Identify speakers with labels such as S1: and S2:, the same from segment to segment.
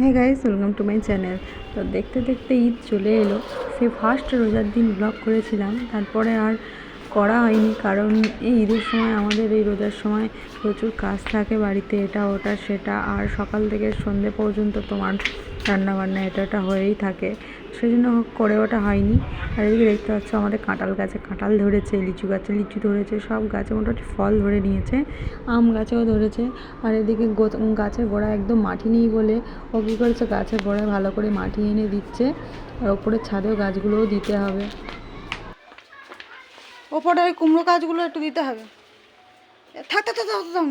S1: হ্যাঁ guys welcome to my channel তো দেখতে দেখতে ঈদ চলে এলো। সে ফার্স্ট রোজার দিন ব্লগ করেছিলাম। তারপরে আর করা হয়নি। কারণ এই ঈদের সময়, আমাদের এই রোজার সময় প্রচুর কাজ থাকে বাড়িতে, এটা, ওটা, সেটা। আর সকাল থেকে সন্ধে পর্যন্ত তোমার রান্নাবান্না এটা, ওটা হয়েই থাকে। সেই জন্য করে ওটা হয়নি। আর এদিকে দেখতে পাচ্ছ, আমাদের কাঁঠাল গাছে কাঁঠাল ধরেছে, লিচু গাছে লিচু ধরেছে, সব গাছে মোটামুটি ফল ধরে নিয়েছে, আম গাছেও ধরেছে। আর এদিকে গাছের গোড়া একদম মাটি নেই বলে, ও কী করেছে, গাছের গোড়ায় ভালো করে মাটি এনে দিচ্ছে। আর ওপরের ছাদেও গাছগুলোও দিতে হবে।
S2: ওপরে ওই কুমড়ো গাছগুলো একটু দিতে হবে থাকতে থাক থাক থাক, দাও দাও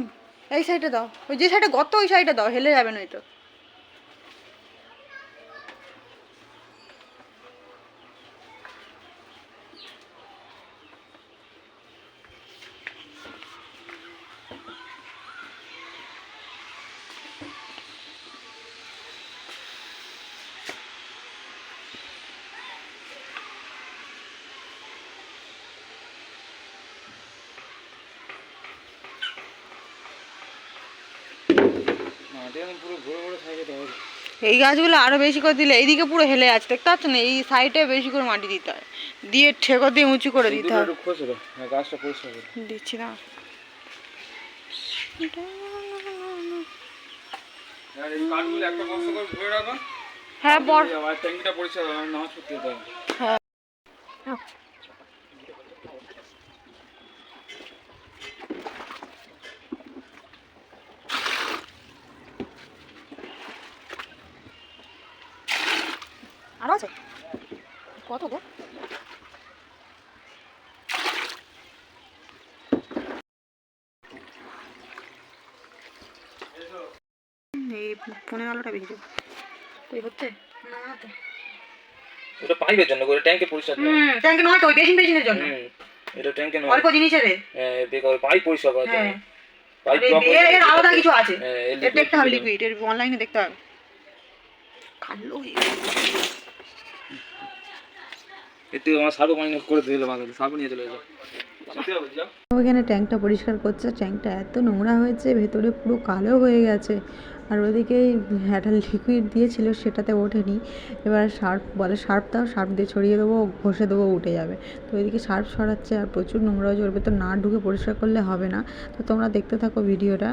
S2: এই সাইডে দাও ওই যে সাইডে গত ওই সাইডে দাও হেলে যাবে না এটা এই গাছগুলো আরও বেশি করে দিলে এইদিকে পুরো হেলে আছে দেখতে পাচ্ছ না? এই সাইডে বেশি করে মাটি দিতে হয়। দিয়ে ঠেকো দিয়ে উঁচু করে দিতে
S3: হ্যাঁ। গাছটা পরিষ্কার করে
S2: দিচ্ছি না। হ্যাঁ বড়
S3: ট্যাঙ্কিটা পরিষ্কার নামাজ পড়তে যেতে হবে
S2: আরও আছে? কত গো? এই পনেরো আলোটা বেশি দেবো কই হচ্ছে? না তো
S3: ওটা পাইপের জন্য করে ট্যাঙ্কে পরিষ্কার
S2: হুম ট্যাঙ্ক নয় তো ওই বেসিন বেসিনের জন্য।
S3: এটা ট্যাঙ্কে নয়।
S2: অল্প জিনিসের এ।
S3: হ্যাঁ বেকার পাইপ পরিষ্কার
S2: হ্যাঁ।
S3: পাইপ
S2: এর এর আলাদা কিছু আছে।
S3: হ্যাঁ,
S2: দেখতে হবে লিকুইড এর অনলাইনে দেখতে হবে।
S1: ওইখানে ট্যাঙ্কটা পরিষ্কার করছে, ট্যাঙ্কটা এত নোংরা হয়েছে, ভেতরে পুরো কালো হয়ে গেছে। আর ওদিকে একটা লিকুইড দিয়েছিল, সেটাতে ওঠেনি। এবার সার্ফ বলে সার্ফ দাও সার্ফ দিয়ে ছড়িয়ে দেবো, ঘষে দেবো, উঠে যাবে। তো ওইদিকে সার্ফ ছড়াচ্ছে আর প্রচুর নোংরা হয়েছে ভেতর না ঢুকে পরিষ্কার করলে হবে না। তো তোমরা দেখতে থাকো ভিডিওটা।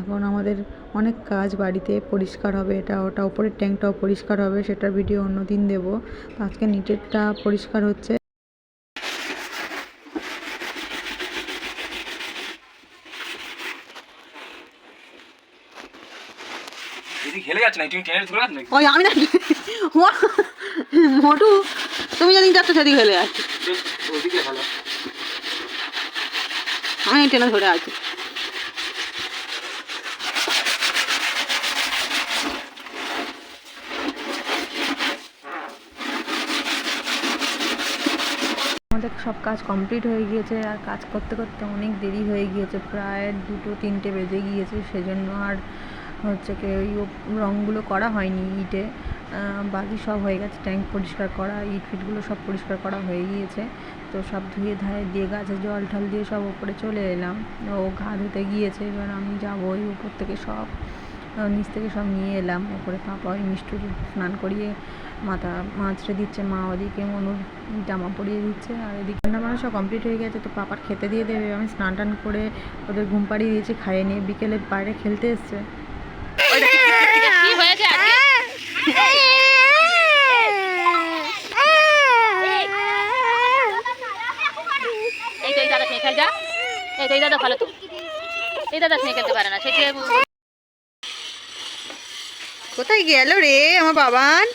S1: এখন আমাদের অনেক কাজ বাড়িতে পরিষ্কার হবে এটা ওটা ওপরের ট্যাঙ্কটাও পরিষ্কার হবে সেটার ভিডিও অন্য দিন দেবো। আজকে নিচেরটা পরিষ্কার হচ্ছে।
S2: ওই আমি না মোটু তুমি যাচ্ছ সেদিকে আমি টেনে ধরে আছি।
S1: সব কাজ কমপ্লিট হয়ে গিয়েছে আর কাজ করতে করতে অনেক দেরি হয়ে গিয়েছে। প্রায় দুটো তিনটে বেজে গিয়েছে, সেজন্য আর হচ্ছে কি ওই রঙগুলো করা হয়নি ইটে। বাকি সব হয়ে গেছে, ট্যাঙ্ক পরিষ্কার করা, ইট ফিটগুলো সব পরিষ্কার করা হয়ে গিয়েছে। তো সব ধুয়ে ধায়ে দিয়ে গাছে জল টল দিয়ে সব ওপরে চলে এলাম। ও ঘা ধুতে গিয়েছে, এবার আমি যাব ওই উপর থেকে সব, নিচ থেকে সব নিয়ে এলাম। ওপরে পাপা ওই মিষ্টুর স্নান করিয়ে মাথা মাছড়ে দিচ্ছে, মা ওদিকে মনুর জামা পরিয়ে দিচ্ছে, আর এদিকে রান্না বান্না সব কমপ্লিট হয়ে গেছে, তো পাপার খেতে দিয়ে দেবে, আমি স্নান টান করে ওদের ঘুম পাড়িয়ে দিয়েছি, খাইয়ে নিয়ে বিকেলে বাইরে খেলতে এসছে।
S4: দাদা ভালো
S2: কোথায় গেল রে আমার বাবান?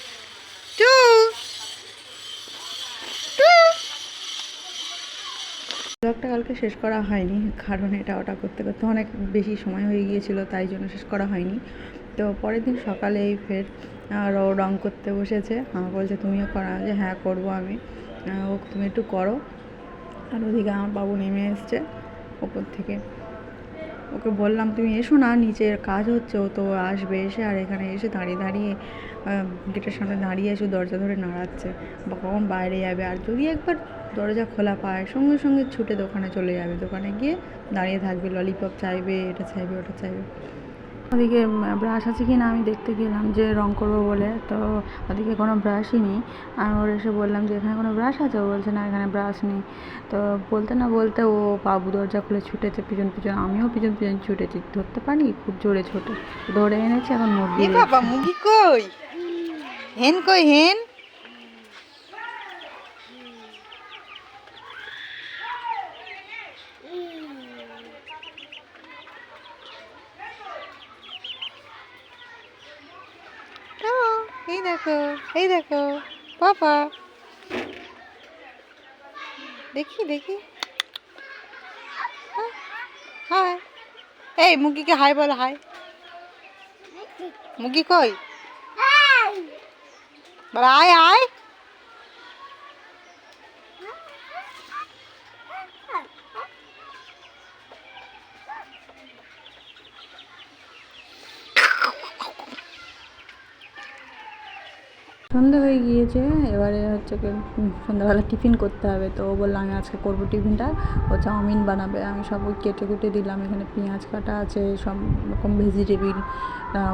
S1: ব্লগটা কালকে শেষ করা হয়নি, কারণ এটা ওটা করতে করতে অনেক বেশি সময় হয়ে গিয়েছিল, তাই জন্য শেষ করা হয়নি। তো পরের দিন সকালে এই ফের ও রং করতে বসেছে। আমার বলছে, তুমিও করা। যে হ্যাঁ করব আমি। ও তুমি একটু করো। আর ওদিকে আমার বাবু নেমে এসছে, ওপর থেকে। ওকে বললাম, তুমি এসো না, নিচের কাজ হচ্ছে, ও তো আসবে এসে আর এখানে এসে দাঁড়িয়ে দাঁড়িয়ে গেটের সামনে দাঁড়িয়ে এসে দরজা ধরে নাড়াচ্ছে। বা কখন বাইরে যাবে, আর যদি একবার দরজা খোলা পায়, সঙ্গে সঙ্গে ছুটে দোকানে চলে যাবে। দোকানে গিয়ে দাঁড়িয়ে থাকবে, ললিপপ চাইবে, এটা চাইবে, ওটা চাইবে। ওদিকে ব্রাশ আছে কি না আমি দেখতে গেলাম যে রং করব বলে। তো ওদিকে কোনো ব্রাশই নেই। আমি ওর এসে বললাম যে এখানে কোনো ব্রাশ আছে? ও বলছে না এখানে ব্রাশ নেই। তো বলতে না বলতে ও বাবু দরজা খুলে ছুটেছে পিছন পিছন। আমিও পিছন পিছন ছুটেছি। ধরতে পারি? খুব জোরে ছোটে। ধরে এনেছি এখন মুরগি
S2: বাবা মুগি কই? হেন কই হেন ও, এই দেখো এই দেখো পাপা দেখি দেখি হ্যাঁ, হাই এই মুগিকে হাই বল হাই মুগি কই বলে আয় আয়
S1: সন্ধে হয়ে গিয়েছে, এবারে হচ্ছে কি সন্ধ্যাবেলা টিফিন করতে হবে। তো ও বলল, আমি আজকে করব টিফিনটা। ও চাউমিন বানাবে। আমি সব ওই কেটে কুটে দিলাম। এখানে পেঁয়াজ কাটা আছে, সব রকম ভেজিটেবিল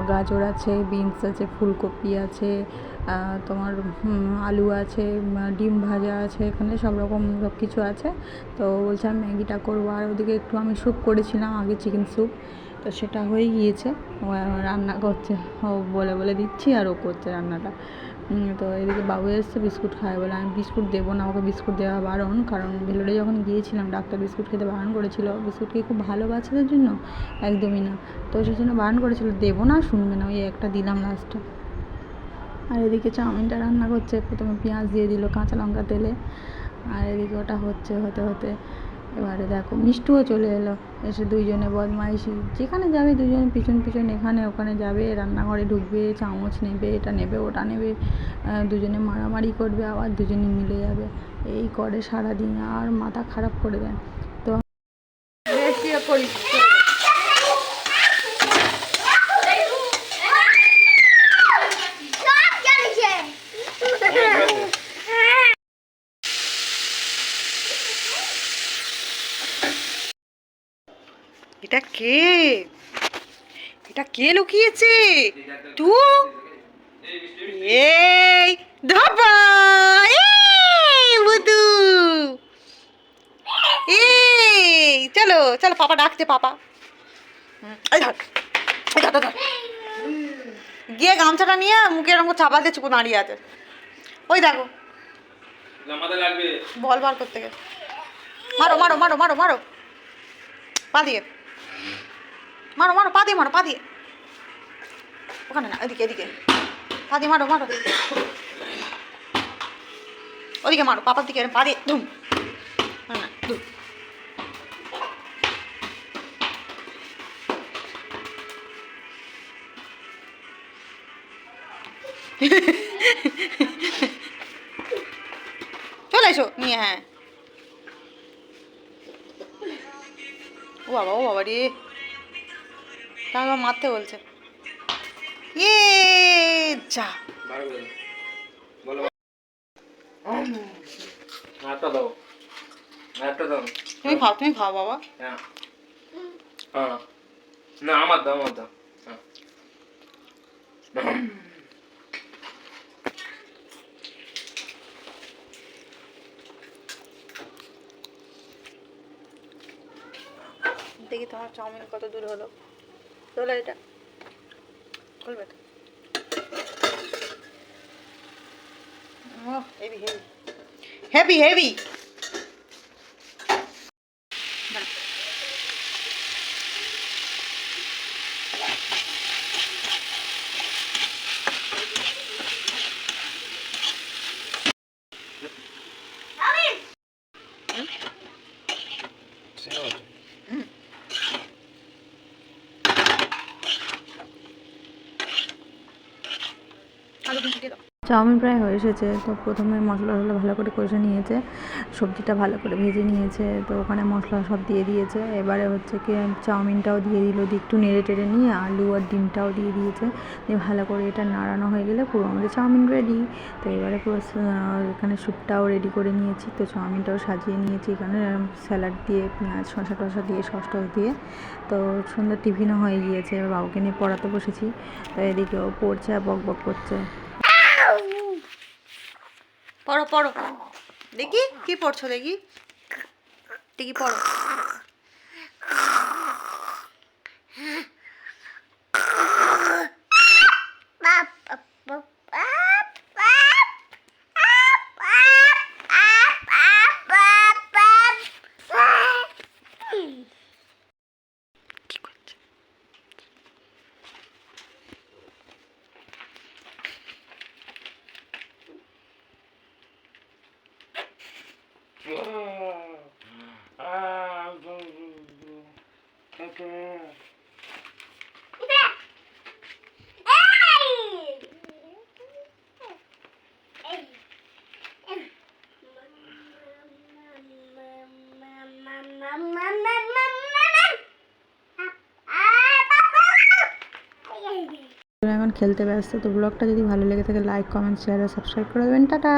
S1: গাজর আছে বিনস আছে, ফুলকপি আছে তোমার আলু আছে ডিম ভাজা আছে, এখানে সব রকম সব কিছু আছে। তো বলছে, আমি ম্যাগিটা করব। আর ওদিকে একটু আমি স্যুপ করেছিলাম, আগে চিকেন স্যুপ। তো সেটা হয়ে গিয়েছে। ও রান্না করছে। ও বলে বলে দিচ্ছি আর ও করছে রান্নাটা। তো এদিকে বাবু এসছে বিস্কুট খায়। বলে, আমি বিস্কুট দেবো না, ওকে বিস্কুট দেওয়া বারণ। কারণ ভেলোরে যখন গিয়েছিলাম, ডাক্তার বিস্কুট খেতে বারণ করেছিল। বিস্কুট কি খুব ভালো বাচ্চাদের জন্য? একদমই না। তো সেই জন্য বারণ করেছিল। দেবো না, শুনবে না। ওই একটা দিলাম লাস্টে আর এদিকে চাউমিনটা রান্না করছে। প্রথমে পেঁয়াজ দিয়ে দিল, কাঁচা লঙ্কা তেলে। আর এদিকে ওটা হচ্ছে, হতে হতে এবারে দেখো, মিষ্টুও চলে এলো। এসে দুইজনে বদমাইশি। যেখানে যাবে দুজনে পিছন পিছন, এখানে ওখানে যাবে, রান্নাঘরে ঢুকবে, চামচ নেবে, এটা নেবে, ওটা নেবে দুজনে মারামারি করবে, আবার দুজনে মিলে যাবে। এই করে সারাদিন, আর মাথা খারাপ করে দেয়। তো
S2: এটা কে? এটা কে লুকিয়েছে? তু? এই ধাপা! বুদু! এই চলো চলো পাপা ডাকছে পাপা। গিয়ে গামছাটা নিয়ে মুখে এরকম করে চাপা দিয়ে চুপো দাঁড়িয়ে আছে। ওই দেখো। বল বার করতে গেছে মারো মারো মারো মারো মারো। পা দিয়ে মারো মারো পা দিয়ে মারো পা দিয়ে। ওখানে না এদিকে এদিকে। পা দিয়ে মারো মারো। ওদিকে মারো পাপার দিকে পা দিয়ে ধুম। না, ধুম। চলে এসো নিয়ে হ্যাঁ। ও বাবা ও বাবা রে। তারপর মারতে বলছে। ইয়ে যা। তুমি খাও তুমি খাও বাবা।
S3: হ্যাঁ। হ্যাঁ। না আমার দাও আমার দাও। হ্যাঁ।
S2: দেখি তোমার চাউমিন কত দূর হলো। চলো এটা। খুলবে হেভি হেভি হেভি হেভি আলু ভেঙে দাও
S1: চাউমিন প্রায় হয়ে এসেছে। তো প্রথমে মশলা টশলা ভালো করে কষে নিয়েছে। সবজিটা ভালো করে ভেজে নিয়েছে। তো ওখানে মশলা সব দিয়ে দিয়েছে। এবারে হচ্ছে কি চাউমিনটাও দিয়ে দিল। দিয়ে একটু নেড়ে টেড়ে নিয়ে আলু আর ডিমটাও দিয়ে দিয়েছে। দিয়ে ভালো করে এটা নাড়ানো হয়ে গেলে পুরো আমাদের চাউমিন রেডি তো এবারে পুরো এখানে স্যুপটাও রেডি করে নিয়েছি। তো চাউমিনটাও সাজিয়ে নিয়েছি এখানে। স্যালাড দিয়ে, পেঁয়াজ, শসা টসা দিয়ে, সস টস দিয়ে। তো সুন্দর টিফিনও হয়ে গিয়েছে। বাবুকে নিয়ে পড়াতে বসেছি। তো এদিকে ও পড়ছে আর বক বক করছে।
S2: পড়ো পড়ো। দেখি কি পড়ছো দেখি? দেখি পড়ো।
S1: খেলতে ব্যস্ত। তো ব্লগটা যদি ভালো লেগে থাকে লাইক কমেন্ট শেয়ার আর সাবস্ক্রাইব করে দেবেন। টাটা!